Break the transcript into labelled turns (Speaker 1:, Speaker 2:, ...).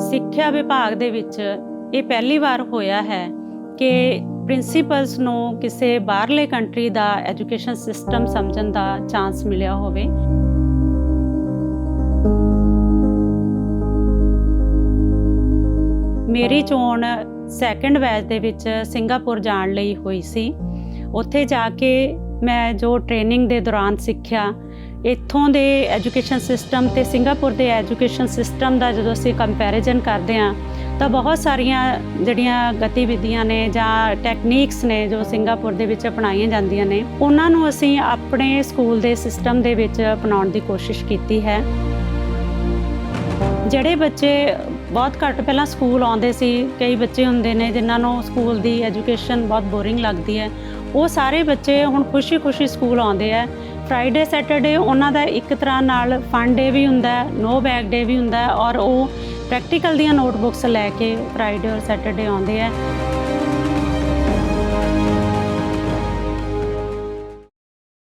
Speaker 1: ਸਿੱਖਿਆ ਵਿਭਾਗ ਦੇ ਵਿੱਚ ਇਹ ਪਹਿਲੀ ਵਾਰ ਹੋਇਆ ਹੈ ਕਿ ਪ੍ਰਿੰਸੀਪਲਸ ਨੂੰ ਕਿਸੇ ਬਾਹਰਲੇ ਕੰਟਰੀ ਦਾ ਐਜੂਕੇਸ਼ਨ ਸਿਸਟਮ ਸਮਝਣ ਦਾ ਚਾਂਸ ਮਿਲਿਆ ਹੋਵੇ। ਮੇਰੀ ਚੋਣ ਸੈਕੰਡ ਬੈਚ ਦੇ ਵਿੱਚ ਸਿੰਗਾਪੁਰ ਜਾਣ ਲਈ ਹੋਈ ਸੀ। ਉੱਥੇ ਜਾ ਕੇ ਮੈਂ ਜੋ ਟ੍ਰੇਨਿੰਗ ਦੇ ਦੌਰਾਨ ਸਿੱਖਿਆ ਇੱਥੋਂ ਦੇ ਐਜੂਕੇਸ਼ਨ ਸਿਸਟਮ ਤੇ ਸਿੰਗਾਪੁਰ ਦੇ ਐਜੂਕੇਸ਼ਨ ਸਿਸਟਮ ਦਾ ਜਦੋਂ ਅਸੀਂ ਕੰਪੈਰੀਜ਼ਨ ਕਰਦੇ ਹਾਂ, ਤਾਂ ਬਹੁਤ ਸਾਰੀਆਂ ਜਿਹੜੀਆਂ ਗਤੀਵਿਧੀਆਂ ਨੇ ਜਾਂ ਟੈਕਨੀਕਸ ਨੇ ਜੋ ਸਿੰਗਾਪੁਰ ਦੇ ਵਿੱਚ ਅਪਣਾਈਆਂ ਜਾਂਦੀਆਂ ਨੇ, ਉਹਨਾਂ ਨੂੰ ਅਸੀਂ ਆਪਣੇ ਸਕੂਲ ਦੇ ਸਿਸਟਮ ਦੇ ਵਿੱਚ ਅਪਣਾਉਣ ਦੀ ਕੋਸ਼ਿਸ਼ ਕੀਤੀ ਹੈ। ਜਿਹੜੇ ਬੱਚੇ ਬਹੁਤ ਘੱਟ ਪਹਿਲਾਂ ਸਕੂਲ ਆਉਂਦੇ ਸੀ, ਕਈ ਬੱਚੇ ਹੁੰਦੇ ਨੇ ਜਿਨ੍ਹਾਂ ਨੂੰ ਸਕੂਲ ਦੀ ਐਜੂਕੇਸ਼ਨ ਬਹੁਤ ਬੋਰਿੰਗ ਲੱਗਦੀ ਹੈ, ਉਹ ਸਾਰੇ ਬੱਚੇ ਹੁਣ ਖੁਸ਼ੀ-ਖੁਸ਼ੀ ਸਕੂਲ ਆਉਂਦੇ ਆ ਫਰਾਈਡੇ ਸੈਟਰਡੇ ਉਹਨਾਂ ਦਾ ਇੱਕ ਤਰ੍ਹਾਂ ਨਾਲ ਫਨ ਡੇ ਵੀ ਹੁੰਦਾ ਹੈ ਨੋ ਬੈਗ ਡੇ ਵੀ ਹੁੰਦਾ ਹੈ ਔਰ ਉਹ ਪ੍ਰੈਕਟੀਕਲ ਦੀਆਂ ਨੋਟਬੁੱਕਸ ਲੈ ਕੇ ਫਰਾਈਡੇ ਔਰ ਸੈਟਰਡੇ ਆਉਂਦੇ ਆ